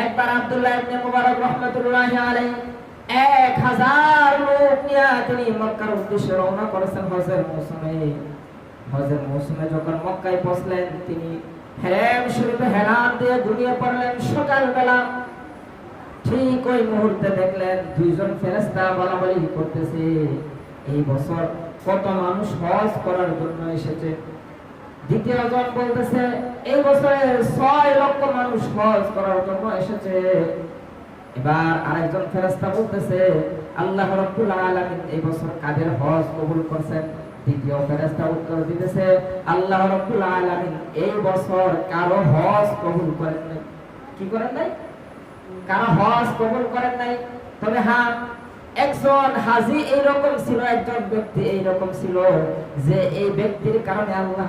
একবার আব্দুল্লাহ ইবনে মুবারক রহমাতুল্লাহি আলাইহি এক হাজার লোক নিয়ে তিনি মক্কার উদ্দেশ্যে রওনা করেছেন হজের মৌসুমে। হজের মৌসুমে যখন মক্কায় পৌঁছলেন, তিনি হেরেম শরীফে হেলান দিয়ে ঘুমিয়ে পড়লেন। সকালবেলা ঠিক ওই মুহূর্তে দেখলেন দুইজন ফেরেস্তা বলা বলি করতেছে। এই বছর কত মানুষ হজ করার জন্য এসেছে। দ্বিতীয় জন বলতেছে, এই বছরে ছয় লক্ষ মানুষ হজ করার জন্য এসেছে। এবার আরেকজন ফেরেস্তা বলতেছে, আল্লাহ রাব্বুল আলামিন এই বছর কাদের হজ কবুল করছেন? দ্বিতীয় ফেরেস্তা উত্তর দিতেছে, আল্লাহ রাব্বুল আলামিন এই বছর কারও হজ কবুল করেন নাই। কি করেন নাই? কারও হজ কবুল করেন নাই? তবে হ্যাঁ একজন হাজি এইরকম ছিল, একজন ব্যক্তি এইরকম ছিল যে এই ব্যক্তির কারণে আল্লাহ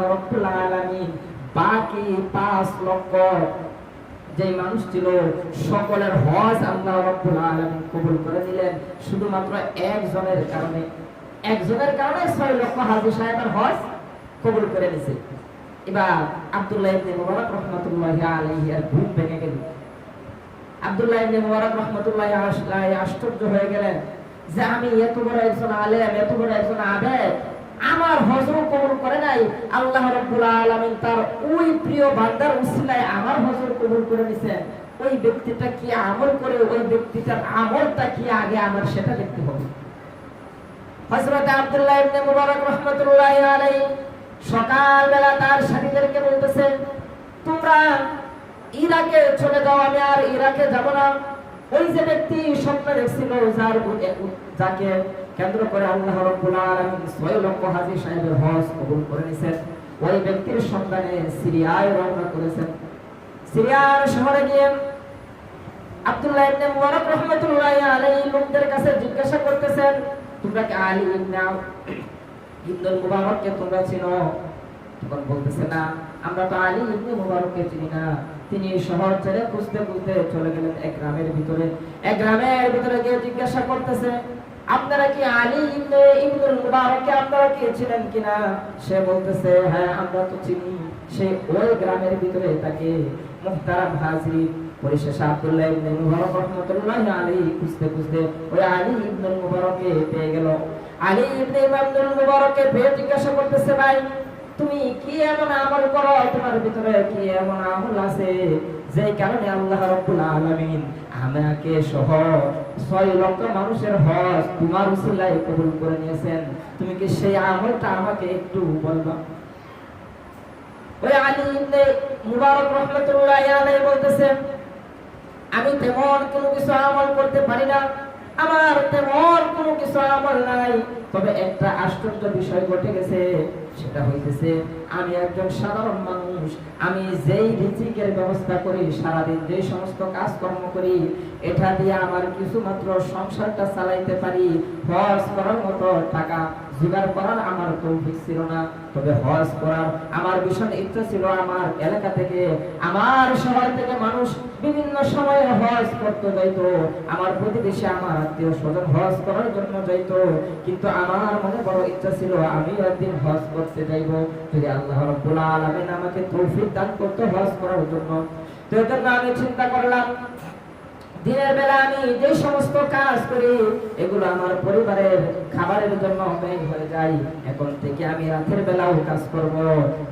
আলামিন বাকি পাঁচ লক্ষ যে মানুষ ছিল, সকলের হজ আল্লাহ রব্বুল আলামিন কবুল করে দিলেন শুধুমাত্র একজনের কারণে একজনের কারণে ছয় লক্ষ হাজি সাহেবের হজ কবুল করে নিছে। এবার আব্দুল্লাহ ইবনে মুবারক রাহমাতুল্লাহি আলাইহি আর ঘুম ভেঙে গেল। আব্দুল্লাহ ইবনে মুবারক রাহমাতুল্লাহি আশ্চর্য হয়ে গেলেন। যে আমি এত বড় একজন আলেম, এত বড় একজন আমার কবুল করে নাই। আল্লাহ রাব্বুল আলামিন তার ওই প্রিয় বান্দার উসিলায় আমার কবুল করে নিছেন। ওই ব্যক্তিটা কি আমল করে, ওই ব্যক্তিটার আমলটা কি আগে আমার সেটা দেখতে হবে। হযরত আব্দুল্লাহ ইবনে মুবারক আলাইহি তার সাথীদেরকে বলতেছেন তোমরা ইরাকে চলে যাও, আমি আর ইরাকে যাব না। ওই যে ব্যক্তি স্বপ্ন দেখছিল যার যাকে কেন্দ্র করে আল্লাহ রাব্বুল 6 লক্ষ সাহেবের হজ কবুল করে নিছেন। ওই ব্যক্তির সন্ধানে সিরিয়ায় রওনা করেছেন। সিরিয়ার শহরে গিয়ে আব্দুল্লাহ ইবনে মুবারক আলাইহি লোকদের কাছে জিজ্ঞাসা করতেছেন, তোমরা কি আলী ইবনে ইবনুল মুবারককে তোমরা চিনো? তখন বলতেছে, না, আমরা তো আলী ইবনে মুবারককে চিনি না। তিনি শহর ছেড়ে খুঁজতে খুঁজতে চলে গেলেন এক গ্রামের ভিতরে। এক গ্রামের ভিতরে গিয়ে জিজ্ঞাসা করতেছে, আপনারা কি আলী ইবনে ইবনুল আপনারা ছিলেন কিনা? সে বলতেছে হ্যাঁ আমরা তো চিনি। সে ওই গ্রামের ভিতরে তাকে মুহতারাম হাজির, পরিশেষে আব্দুল্লাহ ইবনে মুবারক রাহমাতুল্লাহি আলাইহি খুঁজতে খুঁজতে ওই আলী ইবনুল মুবারককে পেয়ে গেল। আলী ইবনে ইবনুল মুবারককে পেয়ে জিজ্ঞাসা করতেছে, ভাই তুমি কি এমন আমল করো? তোমার ভিতরে কি এমন আমল আছে? যে কারণে আল্লাহ রাব্বুল আলামিন আমাকে সহ ছয় লক্ষ মানুষের হজ তোমার উসিলায় কবুল করে নিয়েছেন। তুমি কি সেই আমলটা আমাকে একটু বলবা? ওই আলী ইবনে মুবারক রাহমাতুল্লাহি আলাইহি বলতেছেন, আমি তেমন কোনো কিছু আমল করতে পারি না। আমার তেমন কোনো কিছু আমল নাই। তবে একটা আশ্চর্য বিষয় ঘটে গেছে। সেটা হইতেছে, আমি একজন সাধারণ মানুষ, আমি যেই রিজিকের ব্যবস্থা করি, সারাদিন যে সমস্ত কাজকর্ম করি, এটা দিয়ে আমার কিছু মাত্র সংসারটা চালাইতে পারি, হজ করার মতো টাকা জোগাড় করার আমার তৌফিক ছিল না। তবে হজ করার আমার ভীষণ ইচ্ছা ছিল আমার এলাকা থেকে, আমার শহর থেকে মানুষ সময়ে হজ করতে যাইতো, আমার প্রতিবেশী, আমার আত্মীয় স্বজন হজ করার জন্য যাইতো, কিন্তু আমার মনে বড় ইচ্ছা ছিল আমি একদিন হজ করতে যাইব। যদি আল্লাহ রব্বুল আলামিন আমাকে তৌফিক দান করতে হজ করার জন্য। তো এজন্য আমি চিন্তা করলাম দিনের বেলা আমি যে সমস্ত কাজ করি, এগুলো আমার পরিবারের খাবারের জন্য ব্যয় হয়ে যায়। এখন থেকে আমি রাতের বেলাও কাজ করব।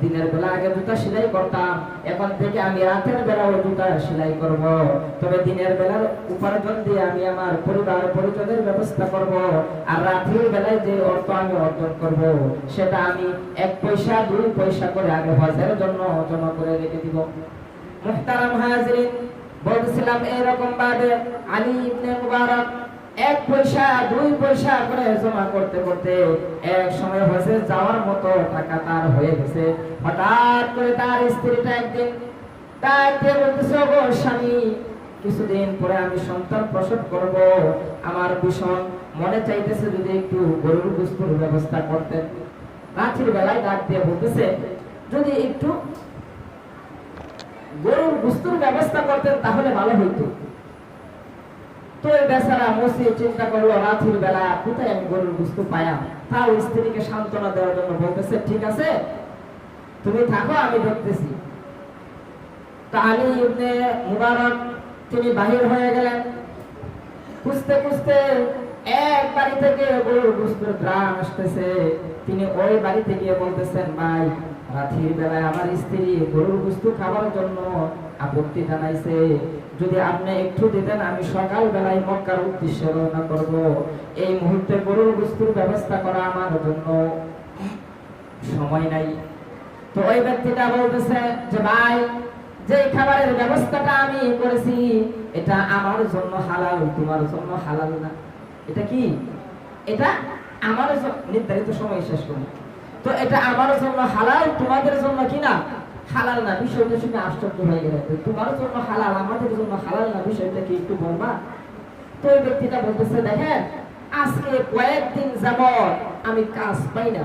দিনের বেলা আগে জুতা সেলাই করতাম, এখন থেকে আমি রাতের বেলাও জুতা সেলাই করব। তবে দিনের বেলার উপার্জন দিয়ে আমি আমার পরিবার পরিজনের ব্যবস্থা করব। আর রাতের বেলায় যে অর্থ আমি অর্জন করব, সেটা আমি এক পয়সা, দুই পয়সা করে আগে হজের জন্য জমা করে রেখে দিব। মুহতারাম হাজরিন বলছিলাম, এরকম ভাবে আলী ইবনে মুবারক এক পয়সা, দুই পয়সা করে জমা করতে করতে এক সময় হজে যাওয়ার মতো টাকা তার হয়ে গেছে। হঠাৎ করে তার স্ত্রীটা একদিন তাকে বলতেছে গো স্বামী, কিছুদিন পরে আমি সন্তান প্রসব করব। আমার ভীষণ মনে চাইতেছে যদি একটু গরুর গুস্তুর ব্যবস্থা করতেন। রাত্রির বেলায় ডাক দিয়ে বলতেছে, যদি একটু গরুর গুস্তুর ব্যবস্থা ভালো হইতো। তো বেচারা মসি চিন্তা করল রাত্রির বেলা কোথায় আমি গরুর গুস্তু পায়া স্ত্রীকে সান্ত্বনা দেওয়ার জন্য বলতেছে, ঠিক আছে, তুমি থাকো, আমি দেখতেছি। তা আলী ইবনে মুবারক, তিনি বাহির হয়ে গেলেন। খুঁজতে খুঁজতে এক বাড়ি থেকে গরুর গুস্তুর গ্রাম আসতেছে। তিনি ওই বাড়িতে গিয়ে বলতেছেন, ভাই রাত্রির বেলায় আমার স্ত্রী গরুর গুস্তু খাবার জন্য আপত্তি জানাইছে। যদি আপনি একটু দিতেন, আমি সকাল বেলায় মক্কার উদ্দেশ্যে রওনা করব। এই মুহূর্তে গরুর গুস্তুর ব্যবস্থা করা আমার জন্য সময় নাই। তো ওই ব্যক্তিটা বলতেছে যে, ভাই, যে খাবারের ব্যবস্থাটা আমি করেছি, এটা আমার জন্য হালাল, তোমার জন্য হালাল না। এটা কি? এটা আমার নির্ধারিত সময় শেষ করুন। তো এটা আমার জন্য হালাল, তোমাদের জন্য কি না? হালাল না, বিষয়টা শুনে আশ্চর্য হয়ে তোমার জন্য হালাল, আমাদের জন্য হালাল না, বিষয়টা কি একটু বলবা? তো ওই ব্যক্তিটা বলতেছে, দেখেন, আজকে কয়েকদিন আমি কাজ পাই না।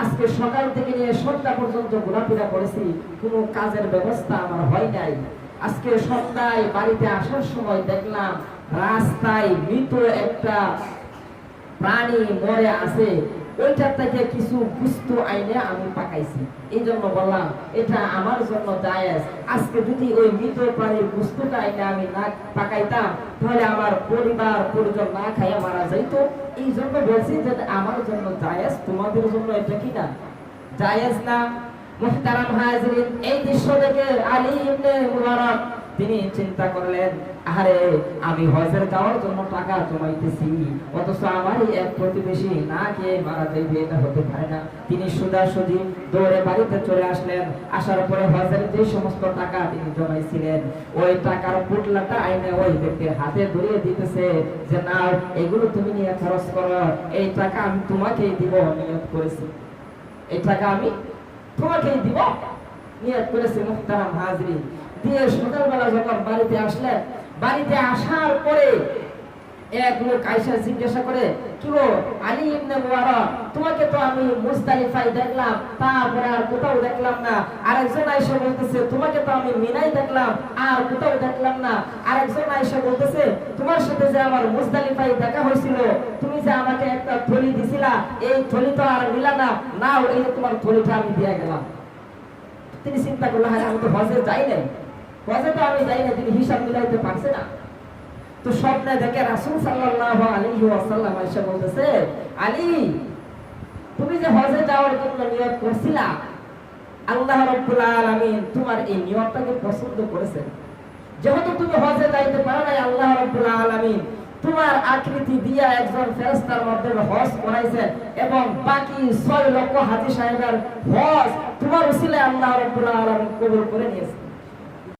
আজকে সকাল থেকে নিয়ে সন্ধ্যা পর্যন্ত ঘোরাফেরা করেছি, কোনো কাজের ব্যবস্থা আমার হয় নাই। আজকে সন্ধ্যায় বাড়িতে আসার সময় দেখলাম, রাস্তায় মৃত একটা প্রাণী মরে আছে। ওইটার থেকে কিছু গুস্ত আইনে আমি পাকাইছি এই জন্য বললাম, এটা আমার জন্য জায়েজ। আজকে যদি ওই মৃত প্রাণীর গুস্তটা আইনে আমি না পাকাইতাম তাহলে আমার পরিবার পরিজন না খাইয়া মারা যাইতো। এই জন্য বলছি যে আমার জন্য জায়েজ, তোমাদের জন্য এটা কি না জায়েজ না? মুহতারাম হাজরিন, এই দৃশ্য দেখে আলী ইবনে মুবারক তিনি চিন্তা করলেন আরে আমি হজের যাওয়ার জন্য টাকা জমাইতেছি, অথচ আমারই এক প্রতিবেশী না খেয়ে মারা যাইবে এটা হতে পারে না। তিনি সুদাসুদি দৌড়ে বাড়িতে চলে আসলেন। আসার পরে হজের যে সমস্ত টাকা তিনি জমাইছিলেন, ওই টাকার পুটলাটা আইনে ওই ব্যক্তির হাতে ধরিয়ে দিতেছে যে না এগুলো তুমি নিয়ে খরচ করো, এই টাকা আমি তোমাকেই দিব, নিয়ত করেছি। এই টাকা আমি তোমাকেই দিব? নিয়ত করেছি মুহতারাম হাজরিন দিয়ে সকালবেলা যখন বাড়িতে আসলেন, বাড়িতে আসার পরে এক লোক জিজ্ঞাসা করে, কি গো, আলী ইবনে মুবারক, তোমাকে তো আমি দেখলাম, তারপরে আর কোথাও দেখলাম না। আরেকজন বলতেছে, তোমাকে তো আমি মিনাই দেখলাম, আর কোথাও দেখলাম না। আরেকজন বলতেছে, তোমার সাথে যে আমার মুজদালিফায় দেখা হয়েছিল, তুমি যে আমাকে একটা থলি দিছিলা, এই থলি তো আর মিলা না নাও এই তোমার থলিটা আমি দিয়ে গেলাম। তিনি চিন্তা করলেন আমি তো হজে যাই নাই। হজে তো আমি যাই না তিনি হিসাব মিলাইতে পারছে না। তো স্বপ্নে দেখে ওয়াসাল্লাম এসে বলতেছে, আলী, তুমি যে হজে যাওয়ার জন্য নিয়ত করছিলা, আল্লাহ তোমার এই নিয়তটাকে পছন্দ করেছেন। যেহেতু তুমি হজে যাইতে পারো নাই, আল্লাহ রাব্বুল আলামিন তোমার আকৃতি দিয়া একজন ফেরেশতার মাধ্যমে হজ করাইছেন এবং বাকি ছয় লক্ষ হাজী সাহেবের হজ তোমার উসিলে আল্লাহ রাব্বুল আলামিন কবুল করে নিয়েছেন।